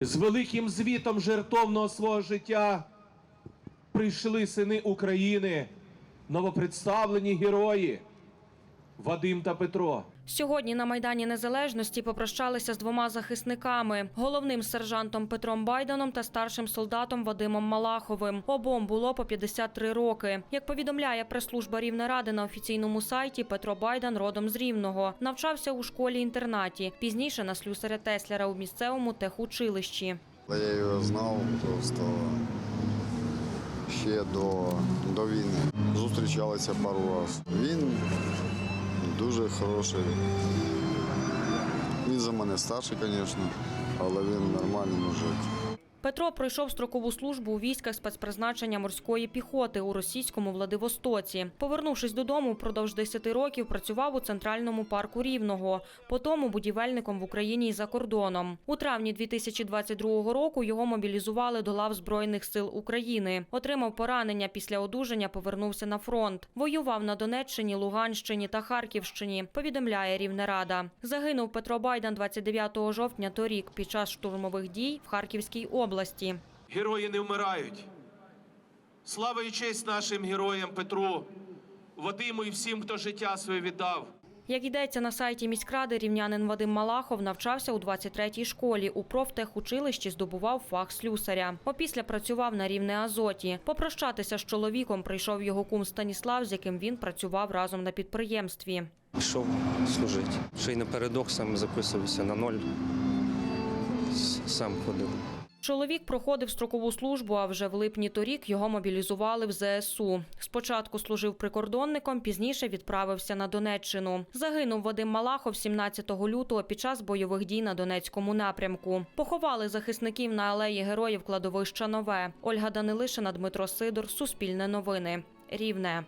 З великим звітом жертовного свого життя прийшли сини України, новопредставлені герої Вадим та Петро. Сьогодні на Майдані Незалежності попрощалися з двома захисниками: головним сержантом Петром Байданом та старшим солдатом Вадимом Малаховим. Обом було по 53 роки. Як повідомляє прес-служба Рівнеради на офіційному сайті, Петро Байдан родом з Рівного. Навчався у школі-інтернаті. Пізніше на слюсаря Теслера у місцевому техучилищі. Я його знав просто ще до, до війни. Зустрічалися пару разів. Він дуже хороший. Він за мене старший, звісно, але він нормальний мужик. Петро пройшов строкову службу у військах спецпризначення морської піхоти у російському Владивостоці. Повернувшись додому, впродовж 10 років працював у центральному парку Рівного, потім будівельником в Україні і за кордоном. У травні 2022 року його мобілізували до лав Збройних сил України. Отримав поранення після одужання, повернувся на фронт. Воював на Донеччині, Луганщині та Харківщині. Повідомляє Рівнерада. Загинув Петро Байдан 29 жовтня торік під час штурмових дій в Харківській області. Герої не вмирають. Слава і честь нашим героям Петру, Вадиму і всім, хто життя своє віддав. Як йдеться на сайті міськради, рівнянин Вадим Малахов навчався у 23-й школі. У профтехучилищі здобував фах слюсаря. Опісля працював на рівне Азоті. Попрощатися з чоловіком прийшов його кум Станіслав, з яким він працював разом на підприємстві. Пішов служити. Ще й напередок сам записувався на ноль. Сам ходив. Чоловік проходив строкову службу, а вже в липні торік його мобілізували в ЗСУ. Спочатку служив прикордонником, пізніше відправився на Донеччину. Загинув Вадим Малахов 17 лютого під час бойових дій на Донецькому напрямку. Поховали захисників на алеї героїв кладовища Нове. Ольга Данилишина, Дмитро Сидор, Суспільне новини. Рівне.